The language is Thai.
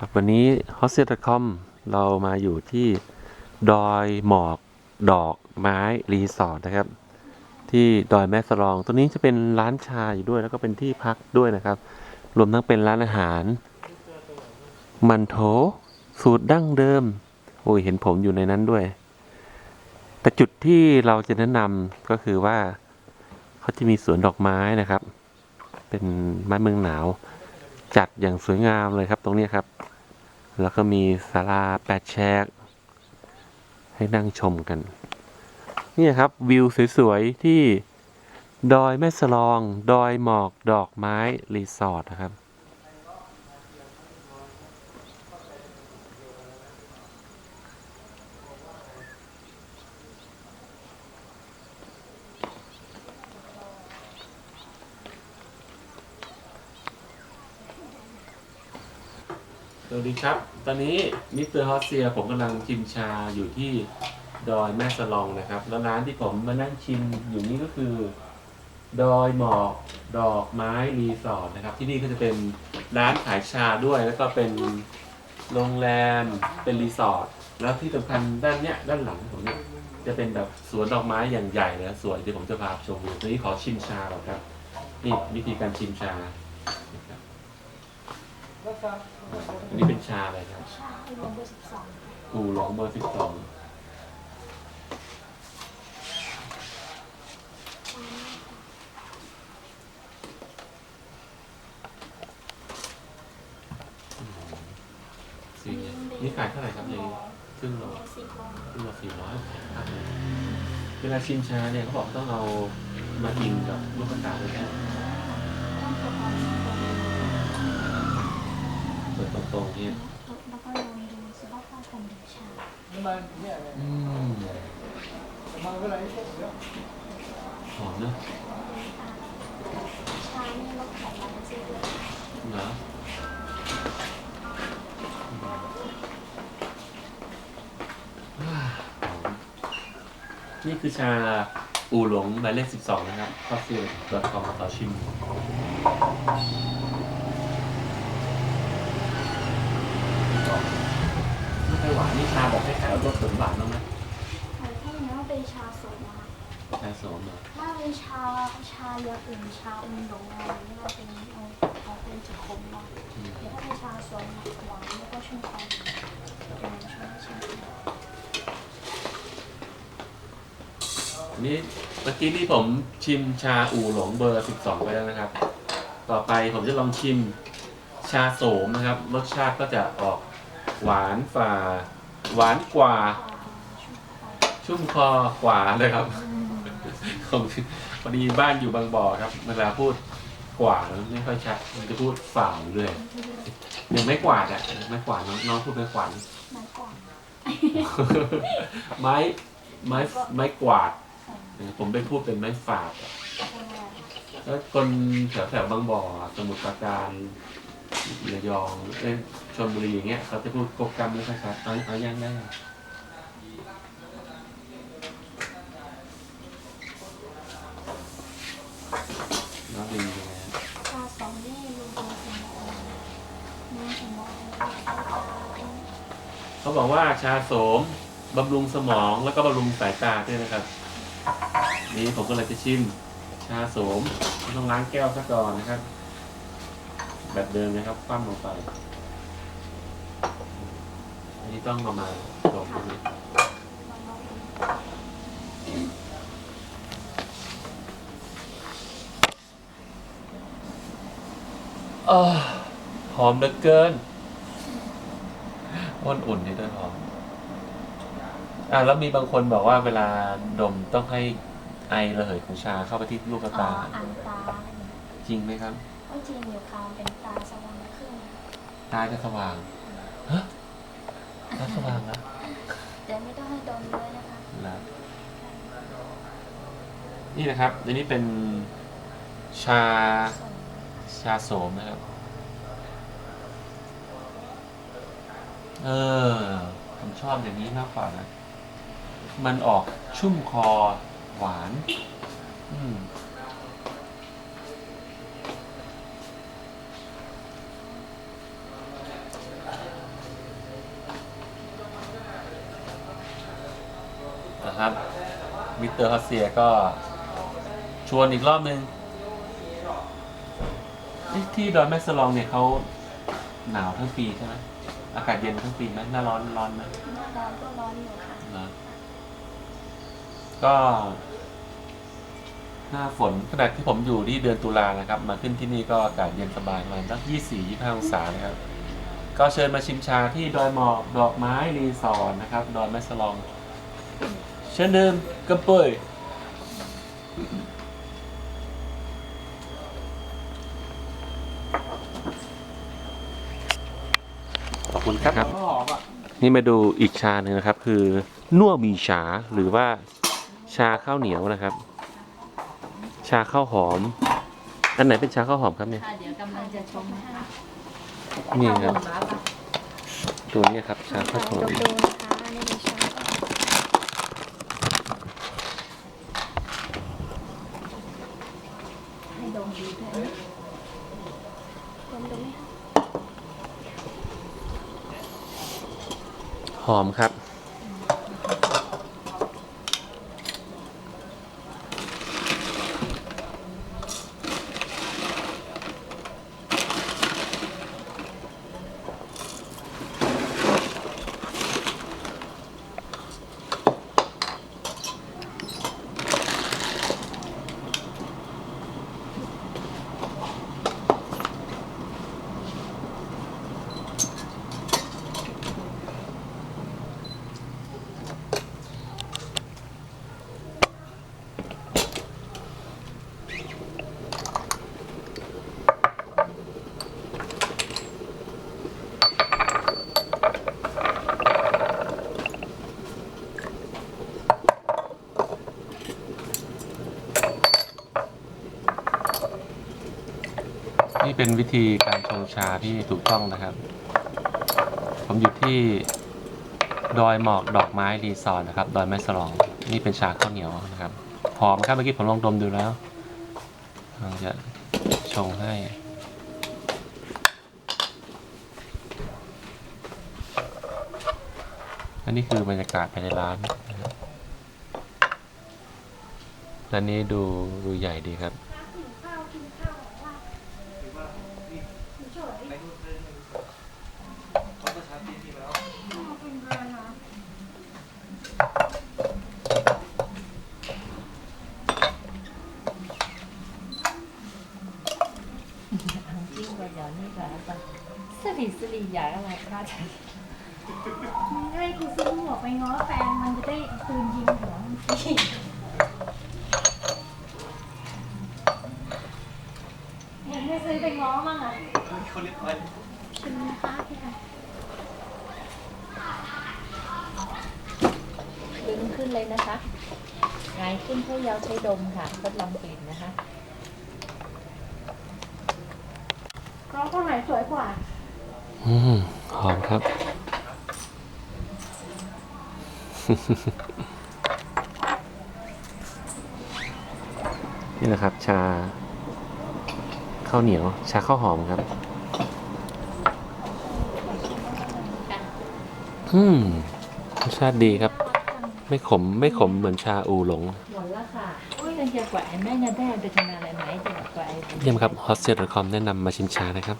ครับวันนี้ h o s t e c o m เรามาอยู่ที่ดอยหมอกดอกไม้รีสอร์ทนะครับ ที่ดอยแม่สลองตัวนี้จะเป็นร้านชาอยู่ด้วยแล้วก็เป็นที่พักด้วยนะครับ รวมทั้งเป็นร้านอาหาร มันโถสูตรดั้งเดิม โอ้ยเห็นผมอยู่ในนั้นด้วย แต่จุดที่เราจะแนะนำก็คือว่าเขาจะมีสวนดอกไม้นะครับ เป็นไม้เมืองหนาว จัดอย่างสวยงามเลยครับตรงนี้ครับ แล้วก็มีศาลาแปดแฉกให้นั่งชมกัน นี่ครับวิวสวยๆที่ดอยแม่สลอง ดอยหมอกดอกไม้รีสอร์ทนะครับ วัสดีครับ ตอนนี้มิสเตอร์ฮอสเซียผมกำลังชิมชาอยู่ที่ดอยแม่สลองนะครับ แล้วร้านที่ผมมานั่งชิมอยู่นี้ก็คือ ดอยหมอกดอกไม้รีสอร์ทนะครับ ที่นี่ก็จะเป็นร้านขายชาด้วย แล้วก็เป็นโรงแรมเป็นรีสอร์ทแล้วที่สำคัญด้านเนี้ยด้านหลังผมเนี่ยจะเป็นแบบสวนดอกไม้อย่างใหญ่เลยสวยที่ผมจะพาชมดูตอนนี้ขอชิมชาก่อนครับนี่วิธีการชิมชานะครับ อันนี้เป็นชาอะไรครับชาอุดมเบอร์สิบสองอูหลงเบอร์สิบสองสี่นี่ขายเท่าไหร่ครับในครึ่งโลครึ่งโลสี่ร้อยเวลาชิมชาเนี่ยเขาบอกต้องเอามากินกับลูกกระตาด้วยนะต้องประกอบ เปิดตรงๆเนี่ยแล้วก็ลองดูสิว่าเข้ากันหรือชาอืมหอมนะชาเนี่ยลดไขมันในเส้นเลือดเหรอว้าวหอมนี่คือชาอูหลงหมายเลขสิบสองนะครับข้าวเซียดคอมต่อชิม ไม่ค่อยหวานนี่ชาแบบคล้ายๆรสผลหวานบ้างไหมแต่ถ้าอย่างนั้นเป็นชาสดนะคะชาโสมเหรอถ้าเป็นชาชาเยอะอื่นชาอุมหลงอะไรนี่เราเป็นเอาเอาเป็นจุดคมหน่อยอืมแต่ถ้าเป็นชาสดหวานแล้วก็ชุ่มคอเป็นชาชาอันนี้เมื่อกี้นี่ผมชิมชาอูหลงเบอร์ 12 ไปแล้วนะครับ ต่อไปผมจะลองชิมชาโสมนะครับ รสชาติก็จะออก หวานฝ่า หวานกว่า ชุ่มคอชุ่มคอกว่าเลยครับผมพอดีบ้านอยู่บางบ่อครับ เวลาพูดกว่าไม่ค่อยชัดมันจะพูดฝ่าอยู่เลยอย่างไม่กวาดอะไม่กวาดน้องน้องพูดไม่กวาดไม้กวาดไม้ไม้ไม้กวาด ผมไปพูดเป็นไม้ฝาดอะแล้วคนแถวแถวๆบางบ่อสมุทรปราการ ระยองเอ้ยชลบุรีอย่างเงี้ยเขาจะพูดกบกรรมไม่ค่อยชัดเอาเอายังได้น้องดีเลยนะชาสองนี่ลงตัวสมองมือสมองเขาบอกว่าชาโสมบำรุงสมองแล้วก็บำรุงสายตาด้วยนะครับ นี่ผมก็เลยจะชิมชาโสมต้องล้างแก้วซะก่อนนะครับ แบบเดิมนะครับคว่ำลงไป อันนี้ต้องประมาณสองนิดเออหอมเหลือเกินอ้วนอุ่นนี่ด้วยหอม อะแล้วมีบางคนบอกว่าเวลาดมต้องให้ไอระเหยของชาเข้าไปที่ลูกอ๋อตาอ่านตาจริงไหมครับ ก็จริงอยู่ค่ะเป็น ตาสว่างขึ้นตาจะสว่างฮะตาสว่างนะแต่ไม่ต้องให้ดมด้วยนะคะนะนี่นะครับอันนี้เป็นชาส่วนชาโสมนะครับ เออ ผมชอบอย่างนี้มากกว่านะ มันออกชุ่มคอหวาน อืม ครับมิสเตอร์ฮัสเซียก็ชวนอีกรอบนึงที่ที่ดอยแม่สลองเนี่ยเขาหนาวทั้งปีใช่ไหมอากาศเย็นทั้งปีไหมหน้าร้อนร้อนไหมหน้าร้อนก็ร้อนอยู่ค่ะเหรอก็ หน้าฝนขณะที่ผมอยู่ที่เดือนตุลานะครับ มาขึ้นที่นี่ก็อากาศเย็นสบายประมาณสักยี่สี่ยี่ห้าองศานะครับ ก็เชิญมาชิมชาที่ดอยหมอกดอกไม้รีสอร์ทนะครับ ดอยแม่สลอง เชิญเดิมกระเปยขอบคุณครับนี่มาดูอีกชาหนึ่งนะครับ คือนัวบีชาหรือว่าชาข้าวเหนียวนะครับ ชาข้าวหอม อันไหนเป็นชาข้าวหอมครับเนี่ยค่ะเดี๋ยวกำลังจะชมนะคะนี่ครับเอาหมาปะตัวนี้ครับชาข้าวหอดมมดูนะคะอันนี้เป็นชาให้ดมดูด้วยนะดมดูไหมคะ หอมครับ เป็นวิธีการชงชาที่ถูกต้องนะครับ ผมอยู่ที่ดอยหมอกดอกไม้รีสอร์ทนะครับ ดอยแม่สลอง นี่เป็นชาข้าวเหนียวนะครับ หอมครับเมื่อกี้ผมลองดมดูแล้วเราจะชงให้อันนี้คือบรรยากาศภายในร้านนะครับร้านนี้ดูดูใหญ่ดีครับ กินข้าวกินข้าวของว่าเฉยๆเป็นเรือนนะ จิ้มกับเดี๋ยวนี่ค่ะปะสลีสลีอยากอะไรพลาดให้กูซื้อหมวกไปง้อแฟนมันจะได้เอาปืนยิงหัวมันฟรีเห็นไม่ซื้อไปง้อมั่งอะชิมนะคะพี่ค่ะดึงขึ้นเลยนะคะไงายขึ้นให้ยาวใช้ดมค่ะทดลองกลิ่นนะคะ น้องคนไหนสวยกว่า อืมหอมครับ นี่แหละครับ ชาข้าวเหนียว ชาข้าวหอมครับ อืมรสชาติดีครับ ไม่ขมไม่ขมเหมือนชาอูหลง หมดแล้วค่ะ จะกว่าแม่นาได้ไปทำอะไรไหมจะแกว่าเยี่ยมครับ h o t s e t c o m แนะนำมาชิมชานะครับ